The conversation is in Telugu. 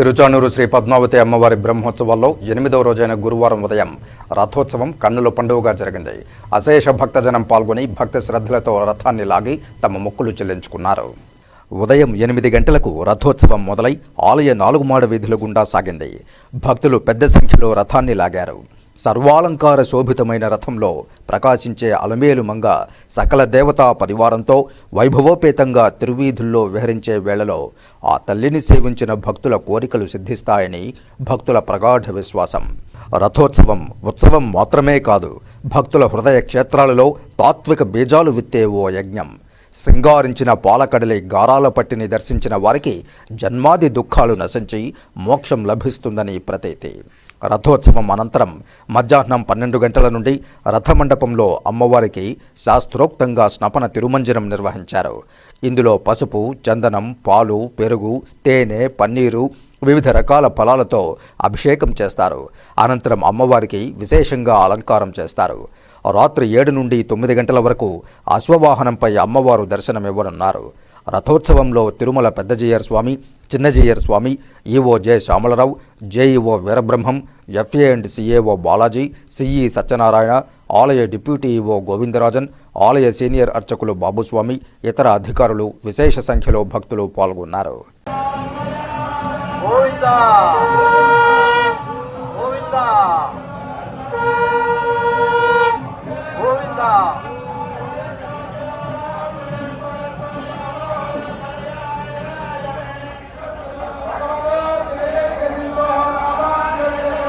తిరుచానూరు శ్రీ పద్మావతి అమ్మవారి బ్రహ్మోత్సవాల్లో ఎనిమిదవ రోజైన గురువారం ఉదయం రథోత్సవం కన్నుల పండుగగా జరిగింది. అశేష భక్తజనం పాల్గొని భక్తి శ్రద్ధలతో రథాన్ని లాగి తమ మొక్కులు చెల్లించుకున్నారు. ఉదయం ఎనిమిది గంటలకు రథోత్సవం మొదలై ఆలయ నాలుగు మాడ వీధుల గుండా సాగింది. భక్తులు పెద్ద సంఖ్యలో రథాన్ని లాగారు. సర్వాలంకార శోభితమైన రథంలో ప్రకాశించే అలమేలు మంగ సకల దేవతా పరివారంతో వైభవోపేతంగా తిరువీధుల్లో విహరించే వేళలో ఆ తల్లిని సేవించిన భక్తుల కోరికలు సిద్ధిస్తాయని భక్తుల ప్రగాఢ విశ్వాసం. రథోత్సవం ఉత్సవం మాత్రమే కాదు భక్తుల హృదయ క్షేత్రాలలో తాత్విక బీజాలు విత్తే ఓ యజ్ఞం. సింగారించిన పాలకడలి గారాల పట్టిని దర్శించిన వారికి జన్మాది దుఃఖాలు నశించి మోక్షం లభిస్తుందని ప్రతీతి. రథోత్సవం అనంతరం మధ్యాహ్నం పన్నెండు గంటల నుండి రథమండపంలో అమ్మవారికి శాస్త్రోక్తంగా స్నపన తిరుమంజనం నిర్వహించారు. ఇందులో పసుపు చందనం పాలు పెరుగు తేనె పన్నీరు వివిధ రకాల ఫలాలతో అభిషేకం చేస్తారు. అనంతరం అమ్మవారికి విశేషంగా అలంకారం చేస్తారు. రాత్రి ఏడు నుండి తొమ్మిది గంటల వరకు అశ్వవాహనంపై అమ్మవారు దర్శనమివ్వనున్నారు. రథోత్సవంలో Tirumala Peddajeeyar Swami Chinnajeeyar Swami EO J Shyamalarao JEO Veerabrahmam FA and CAO Balaji CE Satyanarayana ఆలయ డిప్యూటీ ఈఓ గోవిందరాజన్ ఆలయ సీనియర్ అర్చకులు బాబుస్వామి ఇతర అధికారులు విశేష సంఖ్యలో భక్తులు పాల్గొన్నారు. 大分